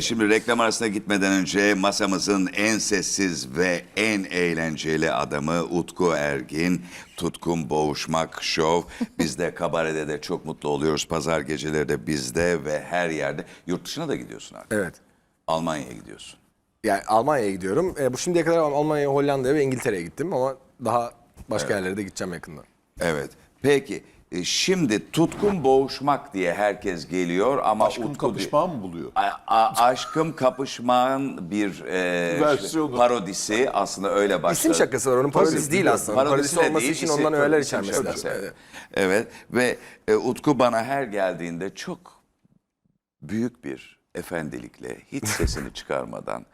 Şimdi reklam arasına gitmeden önce masamızın en sessiz ve en eğlenceli adamı Utku Ergin, Tutkun Boğuşmak Show. Biz de kabarede de çok mutlu oluyoruz. Pazar geceleri de bizde ve her yerde. Yurt dışına da gidiyorsun artık. Evet. Almanya'ya gidiyorsun. Yani Almanya'ya gidiyorum. E, bu şimdiye kadar Almanya'ya, Hollanda'ya ve İngiltere'ye gittim ama daha başka yerlere de gideceğim yakında. Evet. Peki e, şimdi Tutkun Boğuşmak diye herkes geliyor ama Utku diye- kapışmağı mı buluyor? A- a- aşkım kapışmağın bir e, Versiyonu. parodisi aslında öyle başladı. İsim şakası var. Onun parodisi Tabii, değil aslında. Parodisi de olması değil, için isim- ondan öğeler isim içermesi şakası. lazım. Evet. Evet. evet ve e, Utku bana her geldiğinde çok büyük bir efendilikle hiç sesini çıkarmadan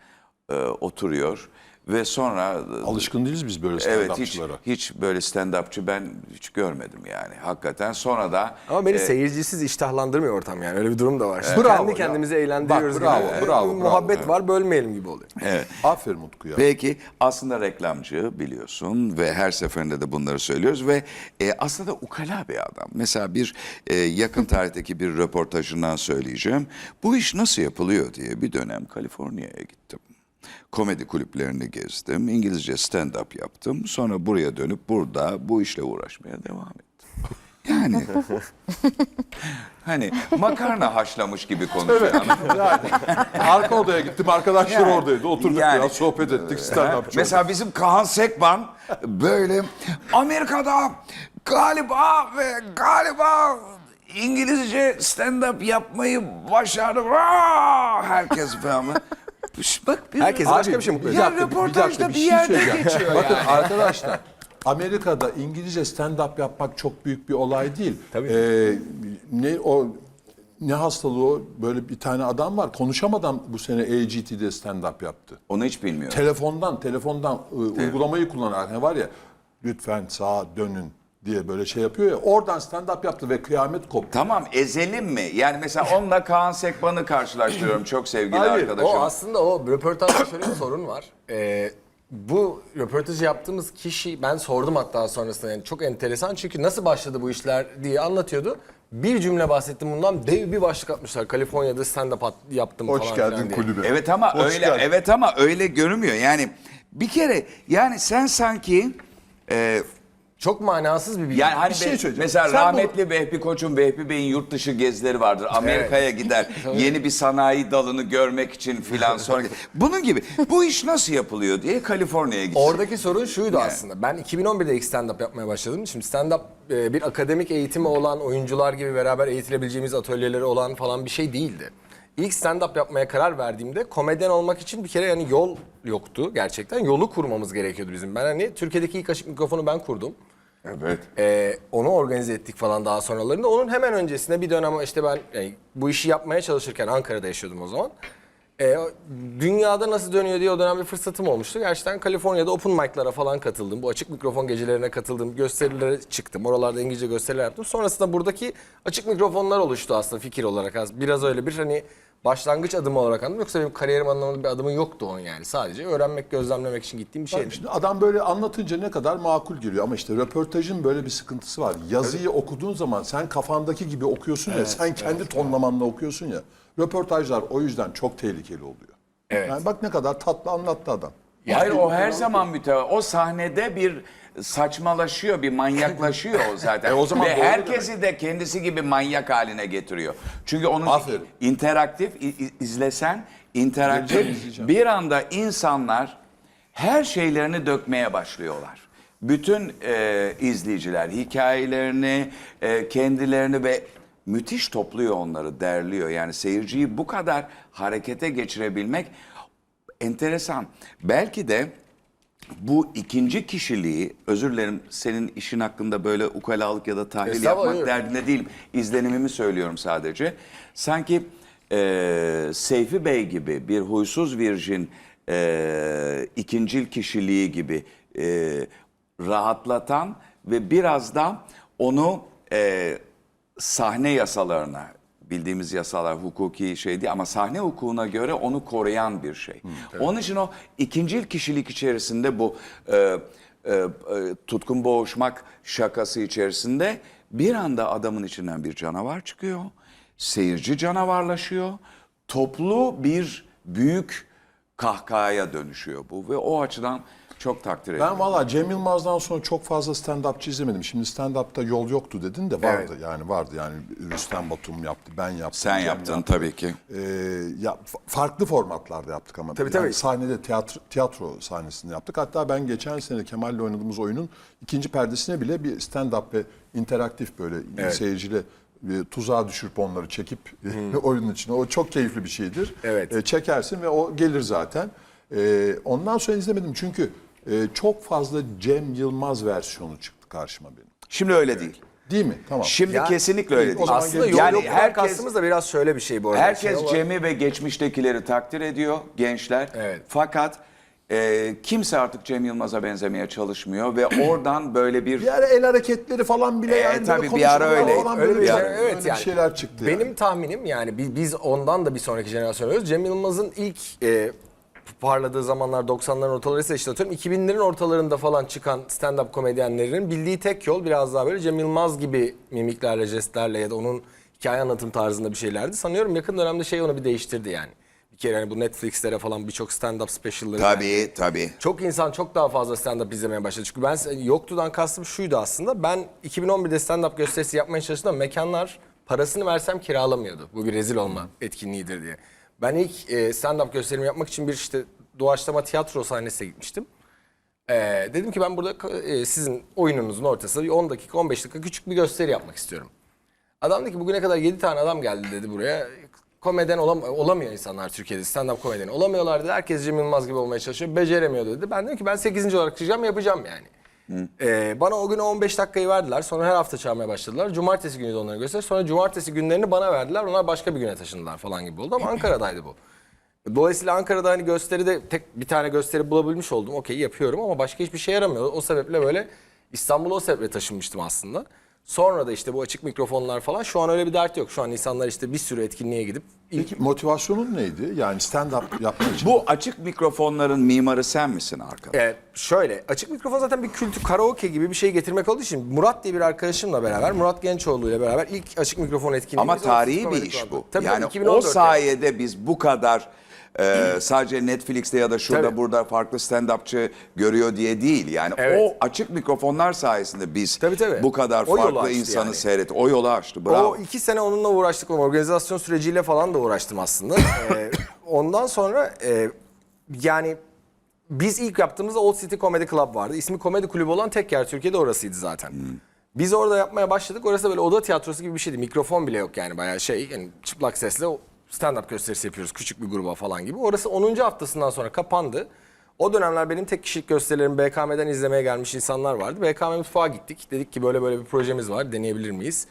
e, oturuyor ve sonra e, Alışkın değiliz biz böyle Evet hiç, hiç böyle stand-upçı ben hiç görmedim yani hakikaten. Sonra da Ama beni e, seyircisiz iştahlandırmıyor ortam yani. Öyle bir durum da var. Şimdi Bravo Kendi ya. kendimizi eğlendiriyoruz Bak, bravo, gibi. bravo, bravo. Muhabbet var bölmeyelim gibi oluyor. evet. Aferin Utku ya. Peki aslında reklamcı biliyorsun ve her seferinde de bunları söylüyoruz ve e, aslında da ukala bir adam. Mesela bir e, yakın tarihteki bir röportajından söyleyeceğim. Bu iş nasıl yapılıyor diye bir dönem Kaliforniya'ya gittim. Komedi kulüplerini gezdim. İngilizce stand-up yaptım. Sonra buraya dönüp burada bu işle uğraşmaya devam ettim. Yani hani makarna haşlamış gibi konuşuyor. Yani arka odaya gittim arkadaşlar Yani- oradaydı. Oturduk yani- biraz sohbet ettik stand-up çok. Mesela bizim Kaan Sekban böyle Amerika'da galiba ve galiba İngilizce stand-up yapmayı başardı. Herkes falan. Bak bir Herkes Abi, başka bir şey mutlu bir ediyor. dakika, bir röportajda dakika, bir bir şey yerde söyleyeceğim. geçiyor Bakın yani. arkadaşlar Amerika'da İngilizce stand-up yapmak çok büyük bir olay değil. Tabii. Ee, ne o ne hastalığı o? Böyle bir tane adam var. Konuşamadan bu sene AGT'de stand-up yaptı. Onu hiç bilmiyorum. Telefondan, telefondan e, uygulamayı kullanarak ne var ya lütfen sağa dönün diye böyle şey yapıyor ya. Oradan stand-up yaptı ve kıyamet koptu. Tamam ezelim mi? Yani mesela onunla Kaan Sekban'ı karşılaştırıyorum çok sevgili Hayır, arkadaşım. O aslında o röportajda şöyle bir sorun var. Ee, bu röportajı yaptığımız kişi ben sordum hatta sonrasında yani çok enteresan çünkü nasıl başladı bu işler diye anlatıyordu. Bir cümle bahsettim bundan dev bir başlık atmışlar. Kaliforniya'da stand-up at- yaptım Hoş falan geldin filan diye. kulübe. Evet ama Hoş öyle geldin. evet ama öyle görünmüyor. Yani bir kere yani sen sanki e, Çok manasız bir bilgi. Yani hani Bir şey söyleyeceğim. mesela Sen rahmetli Vehbi Koç'un Vehbi Bey'in yurt dışı gezileri vardır. Amerika'ya gider. yeni bir sanayi dalını görmek için filan sonra. Bunun gibi. Bu iş nasıl yapılıyor diye Kaliforniya'ya gitsin. Oradaki sorun şuydu aslında. Ben 2011'de ilk stand-up yapmaya başladım. Şimdi stand-up e, bir akademik eğitimi olan oyuncular gibi beraber eğitilebileceğimiz atölyeleri olan falan bir şey değildi. İlk stand-up yapmaya karar verdiğimde komedyen olmak için bir kere yani yol yoktu gerçekten. Yolu kurmamız gerekiyordu bizim. Ben hani Türkiye'deki ilk açık mikrofonu ben kurdum. Evet. Ee, onu organize ettik falan daha sonralarında. Onun hemen öncesinde bir dönem işte ben yani bu işi yapmaya çalışırken Ankara'da yaşıyordum o zaman. Ee, dünyada nasıl dönüyor diye o dönem bir fırsatım olmuştu. Gerçekten Kaliforniya'da open mic'lara falan katıldım. Bu açık mikrofon gecelerine katıldım. Gösterilere çıktım. Oralarda İngilizce gösteriler yaptım. Sonrasında buradaki açık mikrofonlar oluştu aslında fikir olarak. Az- Biraz öyle bir hani başlangıç adımı olarak anladım. Yoksa benim kariyerim anlamında bir adımı yoktu onun yani. Sadece öğrenmek, gözlemlemek için gittiğim bir şeydi. Şimdi adam böyle anlatınca ne kadar makul geliyor ama işte röportajın böyle bir sıkıntısı var. Yazıyı okuduğun zaman sen kafandaki gibi okuyorsun ya, sen kendi tonlamanla okuyorsun ya. Röportajlar o yüzden çok tehlikeli oluyor. Evet. Yani bak ne kadar tatlı anlattı adam. Hayır o her zaman mütevazı. O sahnede bir saçmalaşıyor, bir manyaklaşıyor o zaten. E, o zaman Ve doğru herkesi de kendisi gibi manyak haline getiriyor. Çünkü onun Aferin. interaktif i- i- izlesen, interaktif bir anda insanlar her şeylerini dökmeye başlıyorlar. Bütün e, izleyiciler hikayelerini, e, kendilerini ve müthiş topluyor onları, derliyor. Yani seyirciyi bu kadar harekete geçirebilmek enteresan. Belki de bu ikinci kişiliği, özür dilerim senin işin hakkında böyle ukalalık ya da tahlil yapmak hayır. derdinde değilim. İzlenimimi söylüyorum sadece. Sanki e, Seyfi Bey gibi bir huysuz virjin e, ikincil kişiliği gibi e, rahatlatan ve biraz da onu e, sahne yasalarına bildiğimiz yasalar hukuki şey değil ama sahne hukukuna göre onu koruyan bir şey. Onun için o ikincil kişilik içerisinde bu e, e, e, tutkun boğuşmak şakası içerisinde bir anda adamın içinden bir canavar çıkıyor. Seyirci canavarlaşıyor. toplu bir büyük kahkahaya dönüşüyor bu ve o açıdan çok takdir ediyorum. Ben valla Cem Yılmaz'dan sonra çok fazla stand-upçı izlemedim. Şimdi stand-up'ta yol yoktu dedin de vardı yani vardı yani Rüstem Batum yaptı, ben yaptım. Sen Cem yaptın yaptı. tabii ki. Ee, ya fa- farklı formatlarda yaptık ama. Tabii, tabii. Sahnede tiyatro, tiyatro sahnesinde yaptık. Hatta ben geçen sene Kemal'le oynadığımız oyunun ikinci perdesine bile bir stand-up ve interaktif böyle seyirciyle bir tuzağa düşürüp onları çekip oyunun içine. O çok keyifli bir şeydir. Evet. E, çekersin ve o gelir zaten. E, ondan sonra izlemedim çünkü e, çok fazla Cem Yılmaz versiyonu çıktı karşıma benim. Şimdi öyle değil. Değil mi? Tamam. Şimdi Ya, kesinlikle öyle değil. Aslında gel- yol yani yok herkes kastımız da biraz şöyle bir şey bu arada. herkes Şey var. Cem'i ve geçmiştekileri takdir ediyor gençler. Evet. Fakat e, kimse artık Cem Yılmaz'a benzemeye çalışmıyor ve oradan böyle bir Bir ara el hareketleri falan bile E, yani böyle tabii bir ara konuşmalar öyle. falan Öyle böyle bir şey, öyle evet bir yani. şeyler çıktı. Benim yani. tahminim yani bi- biz ondan da bir sonraki jenerasyon oluyoruz. Cem Yılmaz'ın ilk e, parladığı zamanlar 90'ların ortaları ise işte atıyorum 2000'lerin ortalarında falan çıkan stand-up komedyenlerin bildiği tek yol biraz daha böyle Cem Yılmaz gibi mimiklerle, jestlerle ya da onun hikaye anlatım tarzında bir şeylerdi. Sanıyorum yakın dönemde şey onu bir değiştirdi yani. Bir kere hani bu Netflix'lere falan birçok stand-up special'ları tabii tabii. çok insan çok daha fazla stand-up izlemeye başladı. Çünkü ben yoktudan kastım şuydu aslında. Ben 2011'de stand-up gösterisi yapmaya çalıştım. Mekanlar parasını versem kiralamıyordu. Bu bir rezil olma etkinliğidir diye. Ben ilk e, stand-up gösterimi yapmak için bir işte doğaçlama tiyatro sahnesine gitmiştim. E, dedim ki ben burada e, sizin oyununuzun ortasında 10 dakika 15 dakika küçük bir gösteri yapmak istiyorum. Adam dedi ki bugüne kadar 7 tane adam geldi dedi buraya. Komedyen olam olamıyor insanlar Türkiye'de stand-up komedyen. Olamıyorlar dedi. Herkes Cem Yılmaz gibi olmaya çalışıyor. Beceremiyor dedi. Ben dedim ki ben 8. olarak çıkacağım yapacağım yani. Ee, bana o gün 15 dakikayı verdiler. Sonra her hafta çağırmaya başladılar. Cumartesi günü de onları göster. Sonra cumartesi günlerini bana verdiler. Onlar başka bir güne taşındılar falan gibi oldu ama Ankara'daydı bu. Dolayısıyla Ankara'da hani gösteride tek bir tane gösteri bulabilmiş oldum. Okey yapıyorum ama başka hiçbir şey yaramıyor. O sebeple böyle İstanbul'a o sebeple taşınmıştım aslında. Sonra da işte bu açık mikrofonlar falan şu an öyle bir dert yok. Şu an insanlar işte bir sürü etkinliğe gidip ilk Peki motivasyonun neydi? Yani stand-up yapmak için. Bu açık mikrofonların mimarı sen misin arkadaş? Ee, şöyle açık mikrofon zaten bir kültür karaoke gibi bir şey getirmek olduğu için Murat diye bir arkadaşımla beraber Murat Gençoğlu ile beraber ilk açık mikrofon etkinliği. Ama tarihi bir iş bu. yani o sayede biz bu kadar e, sadece Netflix'te ya da şurada Tabii. burada farklı stand-upçı görüyor diye değil. Yani Evet. o açık mikrofonlar sayesinde biz Tabii, tabii. bu kadar O yolu farklı açtı insanı yani. seyret. O yolu açtı. Bravo. O iki sene onunla uğraştık. Organizasyon süreciyle falan da uğraştım aslında. Ee, ondan sonra e, yani biz ilk yaptığımızda Old City Comedy Club vardı. İsmi komedi kulübü olan tek yer Türkiye'de orasıydı zaten. Biz orada yapmaya başladık. Orası da böyle oda tiyatrosu gibi bir şeydi. Mikrofon bile yok yani bayağı şey. Yani çıplak sesle stand-up gösterisi yapıyoruz küçük bir gruba falan gibi. Orası 10. haftasından sonra kapandı. O dönemler benim tek kişilik gösterilerimi BKM'den izlemeye gelmiş insanlar vardı. BKM mutfağa gittik. Dedik ki böyle böyle bir projemiz var. Deneyebilir miyiz?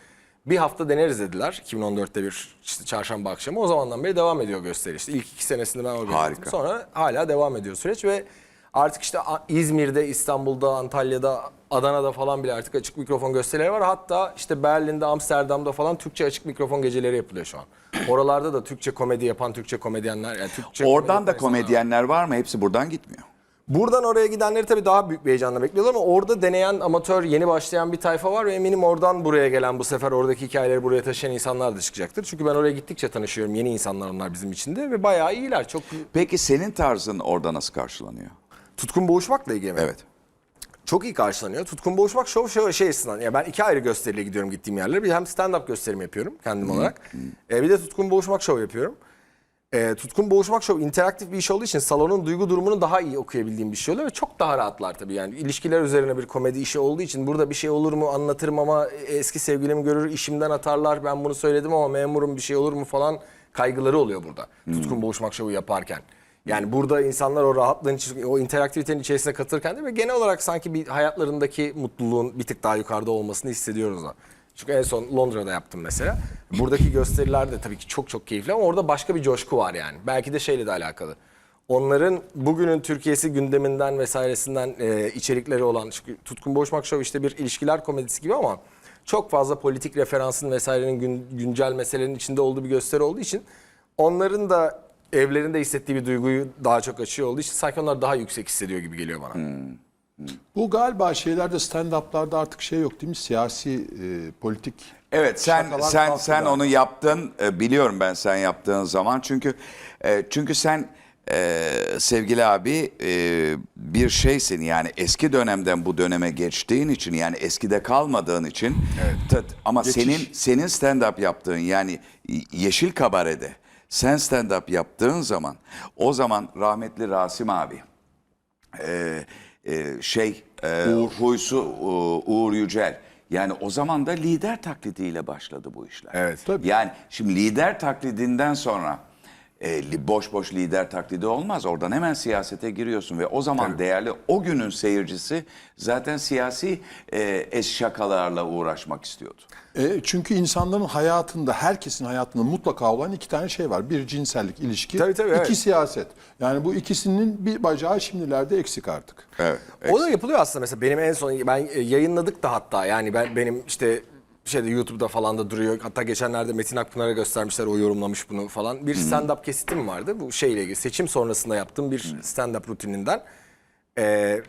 Bir hafta deneriz dediler. 2014'te bir işte çarşamba akşamı. O zamandan beri devam ediyor gösteri. İşte ilk iki senesinde ben organize Harika. Sonra hala devam ediyor süreç ve artık işte İzmir'de, İstanbul'da, Antalya'da, Adana'da falan bile artık açık mikrofon gösterileri var. Hatta işte Berlin'de, Amsterdam'da falan Türkçe açık mikrofon geceleri yapılıyor şu an. Oralarda da Türkçe komedi yapan Türkçe komedyenler, yani Türkçe Oradan da komedyenler var mı? Hepsi buradan gitmiyor. Buradan oraya gidenleri tabii daha büyük bir heyecanla bekliyorlar ama orada deneyen amatör yeni başlayan bir tayfa var ve eminim oradan buraya gelen bu sefer oradaki hikayeleri buraya taşıyan insanlar da çıkacaktır. Çünkü ben oraya gittikçe tanışıyorum. Yeni insanlar onlar bizim için de ve bayağı iyiler. Çok Peki senin tarzın orada nasıl karşılanıyor? Tutkun boğuşmakla ilgili mi? Evet. Çok iyi karşılanıyor. Tutkun Boğuşmak Show şey, şey açısından. Ya ben iki ayrı gösteriyle gidiyorum gittiğim yerlere. Bir hem stand-up gösterim yapıyorum kendim olarak. E, bir de Tutkun Boğuşmak Show yapıyorum. E, Tutkun Boğuşmak Show interaktif bir iş olduğu için salonun duygu durumunu daha iyi okuyabildiğim bir şey oluyor ve çok daha rahatlar tabii yani. ilişkiler üzerine bir komedi işi olduğu için burada bir şey olur mu anlatırım ama eski sevgilimi görür işimden atarlar ben bunu söyledim ama memurum bir şey olur mu falan kaygıları oluyor burada. Tutkun Boğuşmak Show'u yaparken. Yani burada insanlar o rahatlığın, o interaktivitenin içerisine katılırken değil mi? Genel olarak sanki bir hayatlarındaki mutluluğun bir tık daha yukarıda olmasını hissediyoruz da. Çünkü en son Londra'da yaptım mesela. Buradaki gösteriler de tabii ki çok çok keyifli ama orada başka bir coşku var yani. Belki de şeyle de alakalı. Onların bugünün Türkiye'si gündeminden vesairesinden e, içerikleri olan çünkü Tutkun Boğuşmak Show işte bir ilişkiler komedisi gibi ama çok fazla politik referansın vesairenin gün- güncel meselelerin içinde olduğu bir gösteri olduğu için onların da evlerinde hissettiği bir duyguyu daha çok açıyor olduğu için sanki onlar daha yüksek hissediyor gibi geliyor bana. Bu galiba şeylerde stand-up'larda artık şey yok değil mi? Siyasi, e, politik Evet sen şakalar sen sen onu yaptın E, biliyorum ben sen yaptığın zaman çünkü e, çünkü sen e, sevgili abi e, bir şeysin yani eski dönemden bu döneme geçtiğin için yani eskide kalmadığın için tat- ama Geçiş. senin senin stand up yaptığın yani Yeşil Kabare'de sen stand up yaptığın zaman o zaman rahmetli Rasim abi e, e, şey e, Huysu U- Uğur Yücel. Yani o zaman da lider taklidiyle başladı bu işler. Evet. Tabii. Yani şimdi lider taklidinden sonra e, li- boş boş lider taklidi olmaz. Oradan hemen siyasete giriyorsun ve o zaman değerli o günün seyircisi zaten siyasi e, es şakalarla uğraşmak istiyordu. E, çünkü insanların hayatında, herkesin hayatında mutlaka olan iki tane şey var. Bir cinsellik, ilişki, Tabii, tabii, iki evet. siyaset. Yani bu ikisinin bir bacağı şimdilerde eksik artık. Evet. O da yapılıyor aslında mesela benim en son ben yayınladık da hatta yani ben benim işte şeyde YouTube'da falan da duruyor. Hatta geçenlerde Metin Akpınar'a göstermişler o yorumlamış bunu falan. Bir stand-up kesitim vardı bu şeyle ilgili seçim sonrasında yaptığım bir stand-up rutininden. Ee,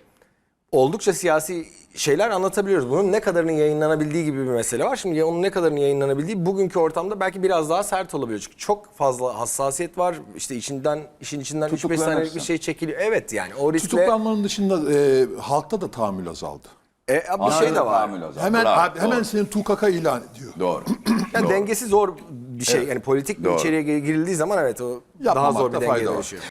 oldukça siyasi şeyler anlatabiliyoruz. Bunun ne kadarının yayınlanabildiği gibi bir mesele var. Şimdi onun ne kadarının yayınlanabildiği bugünkü ortamda belki biraz daha sert olabiliyor. Çünkü çok fazla hassasiyet var. İşte içinden işin içinden 3-5 Tutuklanırsın. saniyelik bir şey çekiliyor. Evet yani o riskle... Tutuklanmanın dışında e, halkta da tahammül azaldı. E, bir şey de var. Hemen Bravo, abi, hemen doğru. seni tukaka ilan ediyor. Doğru. Yani Doğru. dengesi zor bir şey. Yani politik bir Doğru. içeriye girildiği zaman evet o daha Yapmamakta zor bir dengeye fayda var. dönüşüyor.